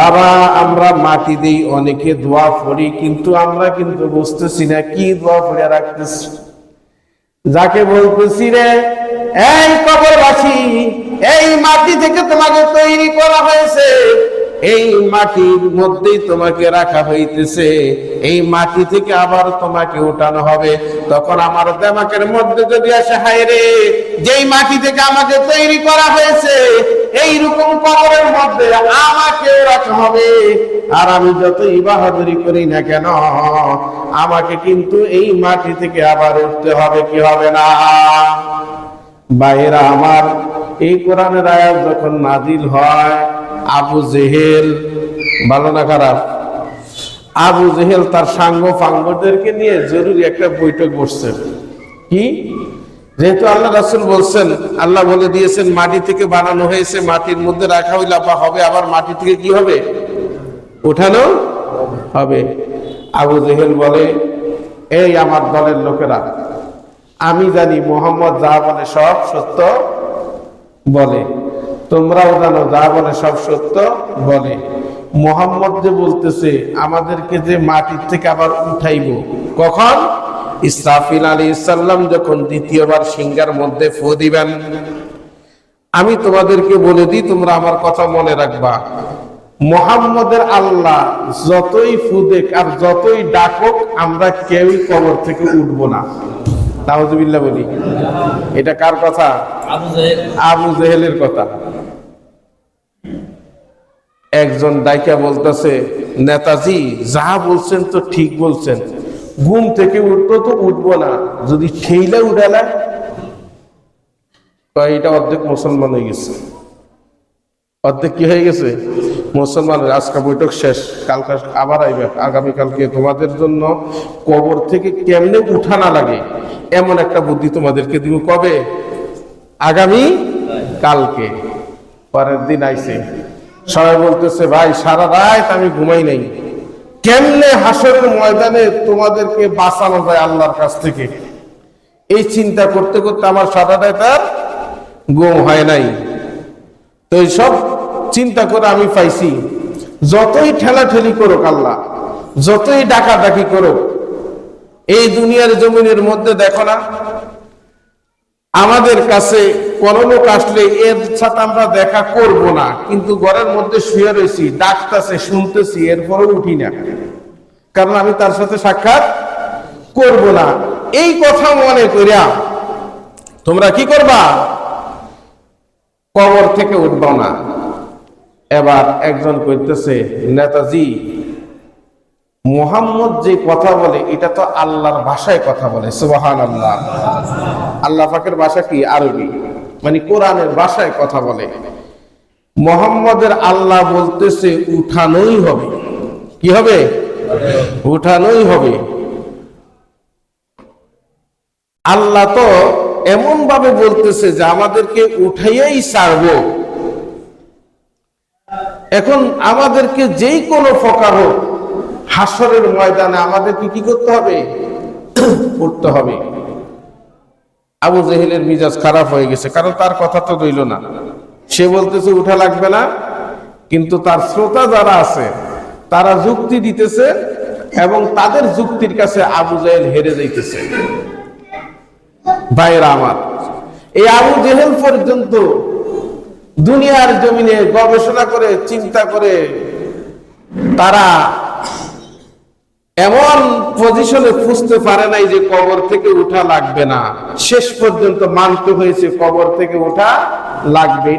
বাবা, আমরা মাটি দেই, অনেকে দোয়া পড়ি কিন্তু আমরা কিন্তু বুঝতেছি না কি দোয়া পড়ে রাখতেছি। যাকে বলতেছি রে, এই কবরবাসী, এই মাটি থেকে তোমাকে তৈরি করা হয়েছে, এই মাটির মধ্যেই তোমাকে রাখা হইতেছে, এই মাটি থেকে আবার তোমাকে উঠানো হবে। তখন আমার দেমাকের মধ্যে যদি আসে, হায় রে, যেই মাটি থেকে আমাকে তৈরি করা হয়েছে এই রকম কবরের মধ্যে আমাকে রাখা হবে। আর আমি যতই বাহাদুরি করি না কেন, আমাকে কিন্তু এই মাটি থেকে আবার উঠতে হবে, কি হবে না? বাইরা আমার, এই কোরআনের আয়াত যখন নাজিল হয়, আবু জেহেল, ভালো না খারাপ? আবু জেহেল তার সাঙ্গ ফাঙ্গদেরকে নিয়ে জরুরি একটা বৈঠক বসছে। কি? যেহেতু আল্লাহ রাসুল বলছেন, আল্লাহ বলে দিয়েছেন, মাটি থেকে বানানো হয়েছে, মাটির মধ্যে রাখা হইলে বা হবে, আবার মাটি থেকে কি হবে? উঠানো হবে। আবু জেহেল বলে, এই আমার দলের লোকেরা, আমি জানি মোহাম্মদ যা বলে সব সত্য বলে। তোমরাও জানো যা বলে সব সত্য বলে। মোহাম্মদ যে বলতেছে, আমাদেরকে যে মাটির থেকে আবার উঠাইব, কখন? ইসরাফিল আলী ইসাল্লাম যখন দ্বিতীয়বার সিংহার মধ্যে ফু দিবেন আমি তোমাদেরকে বলে দিই তোমরা আমার কথা মনে রাখবা। মোহাম্মদের আল্লাহ যতই ফুদেক আর যতই ডাকুক আমরা কেউই কবর থেকে উঠবো না। নাউজুবিল্লাহ বলি। এটা কার কথা? আবু আবু জেহেলের কথা। একজন ডাইকা বলতেছে নেতাজি যা বলছেন তো ঠিক বলছেন। ঘুম থেকে উঠতো তো উঠবো না। যদি ঠেইলে উঠালে কয়, এটা অর্ধেক মুসলমান হয়ে গেছে। অর্ধেক কি হয়ে গেছে? মুসলমানের আজকে বৈঠক শেষ। কালকে আবার আইবে। আগামীকালকে তোমাদের জন্য কবর থেকে কেমনে উঠা না লাগে, এমন একটা বুদ্ধি তোমাদেরকে দিব। কবে? আগামী কালকে। পরের দিন আইসে। সবাই বলতেছে, ভাই, সারা রাত আমি ঘুমাই নাই। কেমনে হাসরের ময়দানে তোমাদেরকে বাঁচানো যায় আল্লাহর কাছ থেকে? এই চিন্তা করতে করতে আমার সারা তার ঘুম হয় নাই। তো এই সব চিন্তা করে আমি পাইছি, যতই ঠেলাঠেলি করুক আল্লাহ, যতই ডাকাডাকি করুক, এই দুনিয়ার জমিনের মধ্যে দেখো না, আমাদের কাছে কোন লোক এর সাথে আমরা দেখা করব না। কিন্তু ঘরের মধ্যে শুয়ে রয়েছি, ডাকতেছে, শুনতেছি, এরপরও উঠি না। কারণ আমি তার সাথে সাক্ষাৎ করব না। এই কথা মনে করিয়া তোমরা কি করবা? কবর থেকে উঠবা না। এবার একজন কইতেছে, নেতাজি, মোহাম্মদ যে কথা বলে, এটা তো আল্লাহর ভাষায় কথা বলে সুবাহান আল্লাহ আল্লাহ পাকের ভাষা কি? আরবি। মানে কোরআনের ভাষায় কথা বলে। মোহাম্মদের আল্লাহ বলতেছে, উঠানোই হবে। কি হবে? উঠানোই হবে। আল্লাহ তো এমন ভাবে বলতেছে যে, আমাদেরকে উঠাইয়াই ছাড়বো। এখন আমাদেরকে যেই কোনো প্রকার হোক, হাসরের ময়দানে আমাদেরকে কি করতে হবে? উঠতে হবে। আবু জেহেলের মিজাজ খারাপ হয়ে গেছে, কারণ তার কথা তো রইল না। সে বলতেছে, উঠা লাগবে না। কিন্তু তার শ্রোতা যারা আছে, তারা যুক্তি দিতেছে এবং তাদের যুক্তির কাছে আবু জেহেল হেরে যাইতেছে। ভাইরা আমার, এই আবু জেহেল পর্যন্ত দুনিয়ার জমিনে গবেষণা করে, চিন্তা করে তারা এমন পজিশনে খুঁজতে পারে নাই যে কবর থেকে উঠা লাগবে না। শেষ পর্যন্ত মানতে হয়েছে কবর থেকে উঠা লাগবে।